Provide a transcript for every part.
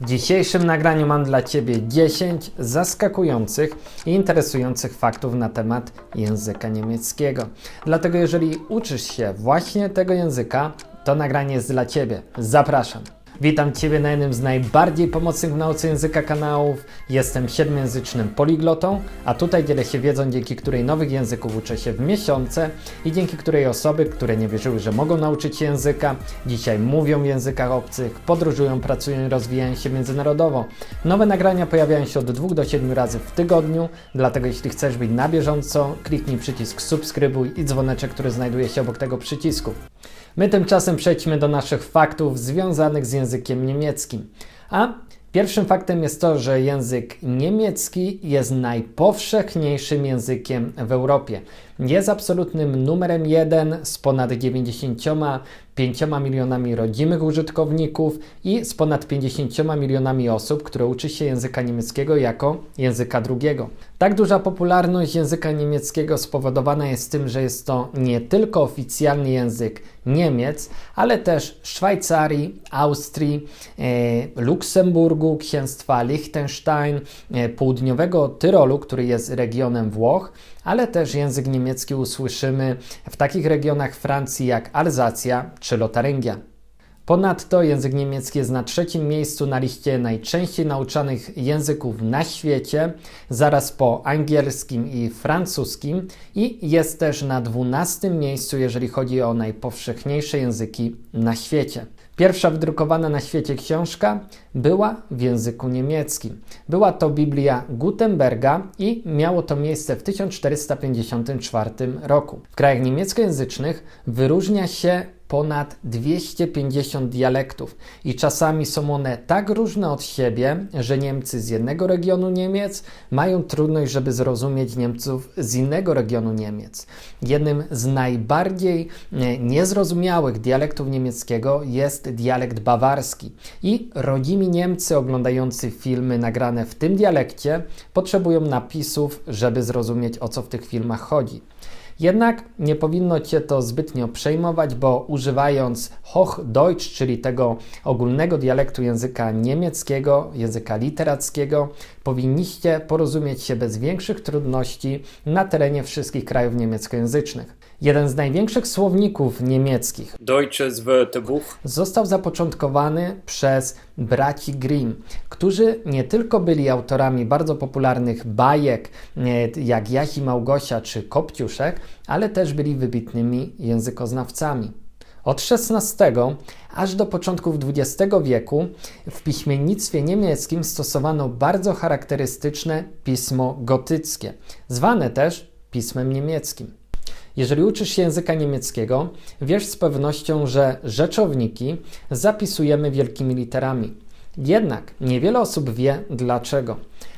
W dzisiejszym nagraniu mam dla Ciebie 10 zaskakujących i interesujących faktów na temat języka niemieckiego. Dlatego, jeżeli uczysz się właśnie tego języka, to nagranie jest dla Ciebie. Zapraszam. Witam Ciebie na jednym z najbardziej pomocnych w nauce języka kanałów. Jestem siedmiojęzycznym poliglotą, a tutaj dzielę się wiedzą, dzięki której nowych języków uczę się w miesiące i dzięki której osoby, które nie wierzyły, że mogą nauczyć się języka, dzisiaj mówią w językach obcych, podróżują, pracują i rozwijają się międzynarodowo. Nowe nagrania pojawiają się od 2 do 7 razy w tygodniu, dlatego jeśli chcesz być na bieżąco, kliknij przycisk subskrybuj i dzwoneczek, który znajduje się obok tego przycisku. My tymczasem przejdźmy do naszych faktów związanych z językiem niemieckim. A pierwszym faktem jest to, że język niemiecki jest najpowszechniejszym językiem w Europie. Jest absolutnym numerem jeden z ponad 95 milionami rodzimych użytkowników i z ponad 50 milionami osób, które uczy się języka niemieckiego jako języka drugiego. Tak duża popularność języka niemieckiego spowodowana jest tym, że jest to nie tylko oficjalny język Niemiec, ale też Szwajcarii, Austrii, e, Luksemburgu, księstwa Liechtenstein, e, południowego Tyrolu, który jest regionem Włoch, ale też język niemiecki usłyszymy w takich regionach Francji jak Alzacja czy Lotaryngia. Ponadto język niemiecki jest na trzecim miejscu na liście najczęściej nauczanych języków na świecie, zaraz po angielskim i francuskim, i jest też na dwunastym miejscu, jeżeli chodzi o najpowszechniejsze języki na świecie. Pierwsza wydrukowana na świecie książka była w języku niemieckim. Była to Biblia Gutenberga i miało to miejsce w 1454 roku. W krajach niemieckojęzycznych wyróżnia się ponad 250 dialektów i czasami są one tak różne od siebie, że Niemcy z jednego regionu Niemiec mają trudność, żeby zrozumieć Niemców z innego regionu Niemiec. Jednym z najbardziej e, niezrozumiałych dialektów niemieckiego jest dialekt bawarski i rodzimi Niemcy oglądający filmy nagrane w tym dialekcie potrzebują napisów, żeby zrozumieć o co w tych filmach chodzi. Jednak nie powinno Cię to zbytnio przejmować, bo używając Hochdeutsch, czyli tego ogólnego dialektu języka niemieckiego, języka literackiego, powinniście porozumieć się bez większych trudności na terenie wszystkich krajów niemieckojęzycznych. Jeden z największych słowników niemieckich Deutsches Wörterbuch. został zapoczątkowany przez braci Grimm, którzy nie tylko byli autorami bardzo popularnych bajek e, jak Jaś i Małgosia czy Kopciuszek, ale też byli wybitnymi językoznawcami. Od XVI aż do początków XX wieku w piśmiennictwie niemieckim stosowano bardzo charakterystyczne pismo gotyckie, zwane też pismem niemieckim. Jeżeli uczysz się języka niemieckiego, wiesz z pewnością, że rzeczowniki zapisujemy wielkimi literami. Jednak niewiele osób wie dlaczego.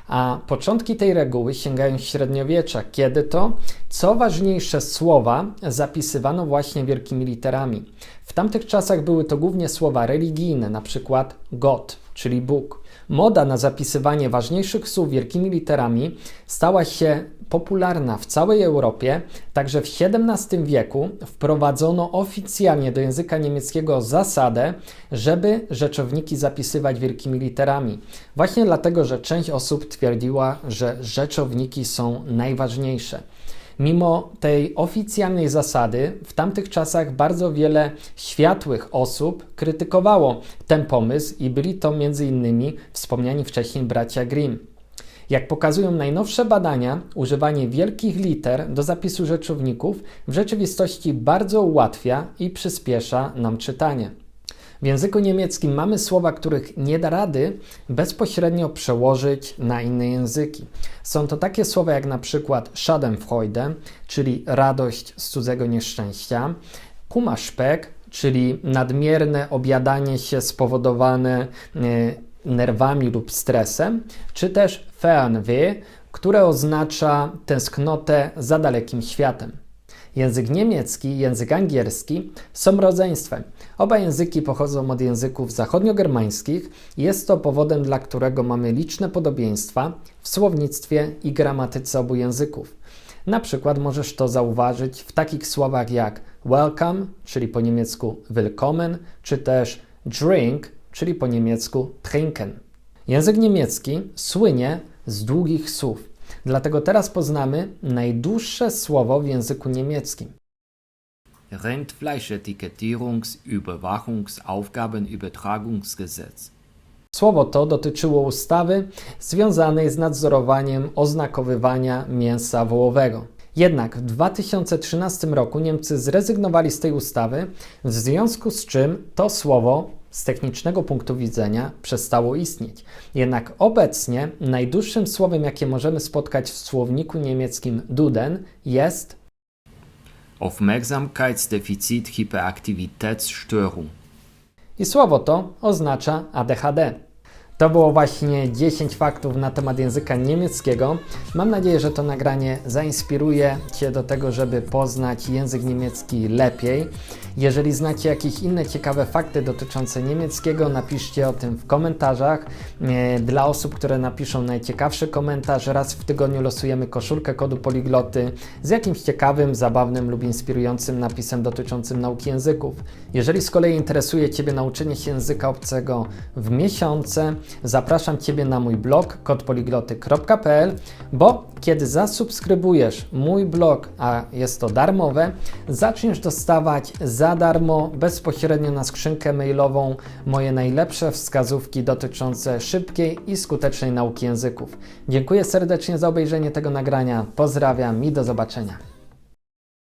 A początki tej reguły sięgają średniowiecza, kiedy to, co ważniejsze, słowa zapisywano właśnie wielkimi literami. W tamtych czasach były to głównie słowa religijne, na przykład Gott, czyli Bóg. Moda na zapisywanie ważniejszych słów wielkimi literami stała się popularna w całej Europie, także w XVII wieku wprowadzono oficjalnie do języka niemieckiego zasadę, żeby rzeczowniki zapisywać wielkimi literami. Właśnie dlatego, że część osób twierdziła, że rzeczowniki są najważniejsze. Mimo tej oficjalnej zasady, w tamtych czasach bardzo wiele światłych osób krytykowało ten pomysł i byli to m.in. wspomniani wcześniej bracia Grimm. Jak pokazują najnowsze badania, używanie wielkich liter do zapisu rzeczowników w rzeczywistości bardzo ułatwia i przyspiesza nam czytanie. W języku niemieckim mamy słowa, których nie da rady bezpośrednio przełożyć na inne języki. Są to takie słowa jak na przykład Schadenfreude, czyli radość z cudzego nieszczęścia, Kummerspeck, czyli nadmierne objadanie się spowodowane e, nerwami lub stresem, czy też Fernweh, które oznacza tęsknotę za dalekim światem. Język niemiecki i język angielski są rodzeństwem. Oba języki pochodzą od języków zachodniogermańskich i jest to powodem, dla którego mamy liczne podobieństwa w słownictwie i gramatyce obu języków. Na przykład możesz to zauważyć w takich słowach jak welcome, czyli po niemiecku willkommen, czy też drink, czyli po niemiecku trinken. Język niemiecki słynie z długich słów. Dlatego teraz poznamy najdłuższe słowo w języku niemieckim. Rindfleischetikettierungs-Überwachungsaufgabenübertragungsgesetz. Słowo to dotyczyło ustawy związanej z nadzorowaniem oznakowywania mięsa wołowego. Jednak w 2013 roku Niemcy zrezygnowali z tej ustawy, w związku z czym to słowo z technicznego punktu widzenia przestało istnieć. Jednak obecnie najdłuższym słowem, jakie możemy spotkać w słowniku niemieckim Duden, jest Aufmerksamkeitsdefizit-Hyperaktivitätsstörung. i słowo to oznacza ADHD. To było właśnie 10 faktów na temat języka niemieckiego. Mam nadzieję, że to nagranie zainspiruje Cię do tego, żeby poznać język niemiecki lepiej. Jeżeli znacie jakieś inne ciekawe fakty dotyczące niemieckiego, napiszcie o tym w komentarzach. E, Dla osób, które napiszą najciekawszy komentarz, raz w tygodniu losujemy koszulkę kodu poligloty z jakimś ciekawym, zabawnym lub inspirującym napisem dotyczącym nauki języków. Jeżeli z kolei interesuje Ciebie nauczenie się języka obcego w miesiące, zapraszam Ciebie na mój blog kodpoligloty.pl, bo kiedy zasubskrybujesz mój blog, a jest to darmowe, zaczniesz dostawać za darmo bezpośrednio na skrzynkę mailową moje najlepsze wskazówki dotyczące szybkiej i skutecznej nauki języków. Dziękuję serdecznie za obejrzenie tego nagrania. Pozdrawiam i do zobaczenia.